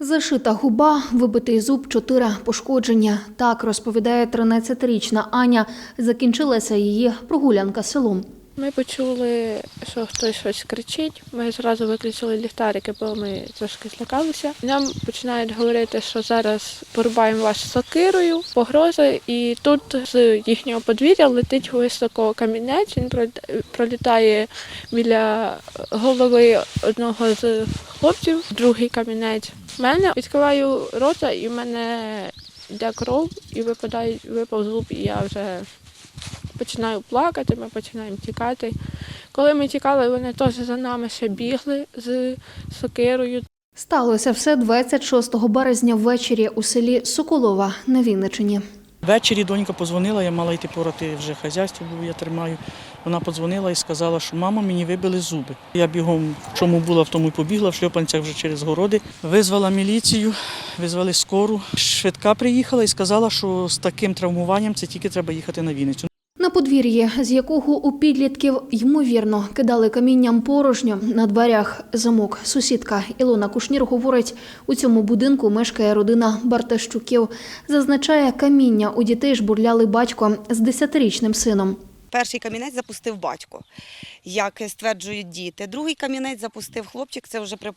Зашита губа, вибитий зуб, чотири пошкодження. Так розповідає 13-річна Аня. Закінчилася її прогулянка селом. Ми почули, що хтось щось кричить. Ми зразу виключили ліхтарики, бо ми трошки злякалися. Нам починають говорити, що зараз порубаємо вас сокирою, погрози. І тут з їхнього подвір'я летить високо камінець. Він пролітає біля голови одного з хлопців, другий камінець. В мене відкриваю рота, і в мене йде кров, і випадає, випав зуб, і я вже починаю плакати, ми починаємо тікати. Коли ми тікали, вони теж за нами ще бігли з сокирою. Сталося все 26 березня ввечері у селі Соколова на Вінничині. Ввечері донька подзвонила, я мала йти порати вже хазяйство, бо я тримаю. Вона подзвонила і сказала, що мама мені вибили зуби. Я бігом в чому була, в тому й побігла, в шльопанцях вже через городи. Визвала міліцію, визвали скору. Швидка приїхала і сказала, що з таким травмуванням це тільки треба їхати на Вінницю. Подвір'ї, з якого у підлітків ймовірно кидали камінням порожньо на дверях замок. Сусідка Ілона Кушнір говорить, у цьому будинку мешкає родина Бартащуків. Зазначає, каміння у дітей жбурляли батько з 10-річним сином. Перший камінець запустив батько, як стверджують діти. Другий камінець запустив хлопчик, це вже при-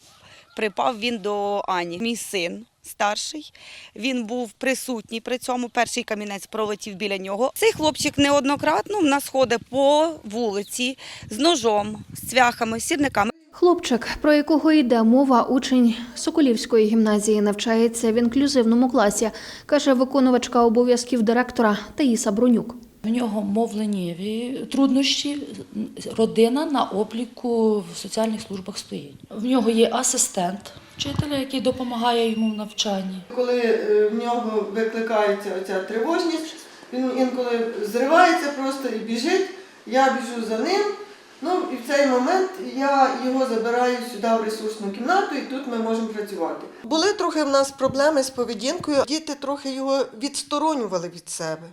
припав він до Ані. Мій син старший, він був присутній при цьому. Перший камінець пролетів біля нього. Цей хлопчик неоднократно в нас ходить по вулиці з ножом, з цвяхами, з сірниками. Хлопчик, про якого йде мова, учень Соколівської гімназії, навчається в інклюзивному класі, каже виконувачка обов'язків директора Таїса Бронюк. В нього мовленнєві труднощі. Родина на обліку в соціальних службах стоїть. В нього є асистент вчителя, який допомагає йому в навчанні. Коли е, в нього викликається оця тривожність, він інколи зривається просто і біжить, я біжу за ним. Ну і в цей момент я його забираю сюди в ресурсну кімнату, і тут ми можемо працювати. Були трохи в нас проблеми з поведінкою. Діти трохи його відсторонювали від себе.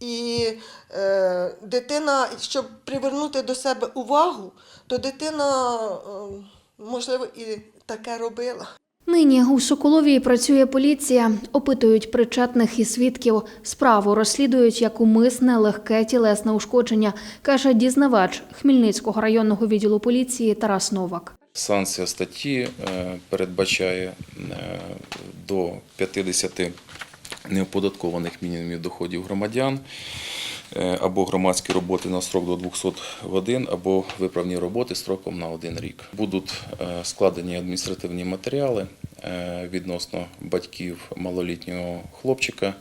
І е, дитина, щоб привернути до себе увагу, то дитина, е, можливо, і таке робила. Нині у Соколові працює поліція, опитують причетних і свідків. Справу розслідують як умисне легке тілесне ушкодження, каже дізнавач Хмельницького районного відділу поліції Тарас Новак. Санкція статті е, передбачає е, до 50 неоподаткованих мінімумів доходів громадян е, або громадські роботи на строк до 200 годин, або виправні роботи строком на один рік. Будуть е, складені адміністративні матеріали е, відносно батьків малолітнього хлопчика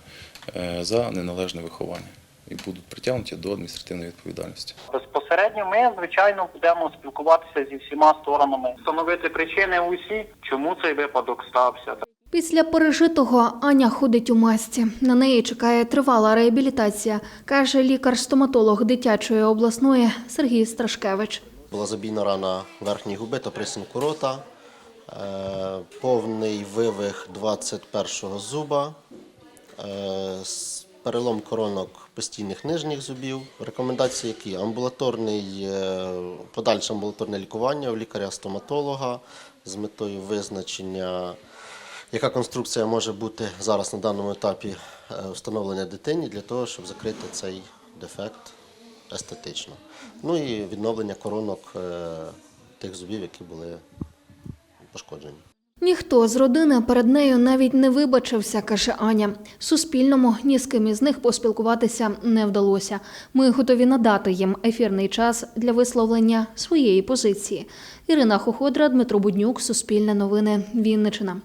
за неналежне виховання і будуть притягнуті до адміністративної відповідальності. Безпосередньо ми, звичайно, будемо спілкуватися зі всіма сторонами, встановити причини усі, чому цей випадок стався. Після пережитого Аня ходить у масці. На неї чекає тривала реабілітація, каже лікар-стоматолог дитячої обласної Сергій Страшкевич. Була забійна рана верхньої губи та присінку рота, е, повний вивих 21-го зуба, е, перелом коронок постійних нижніх зубів. Рекомендації які? Амбулаторний, е, подальше амбулаторне лікування у лікаря-стоматолога з метою визначення, яка конструкція може бути зараз на даному етапі е, встановлення дитині для того, щоб закрити цей дефект естетично. Ну і відновлення коронок е, тих зубів, які були пошкоджені. Ніхто з родини перед нею навіть не вибачився, каже Аня. Суспільному ні з ким із них поспілкуватися не вдалося. Ми готові надати їм ефірний час для висловлення своєї позиції. Ірина Хоходра, Дмитро Буднюк, Суспільне новини, Вінничина.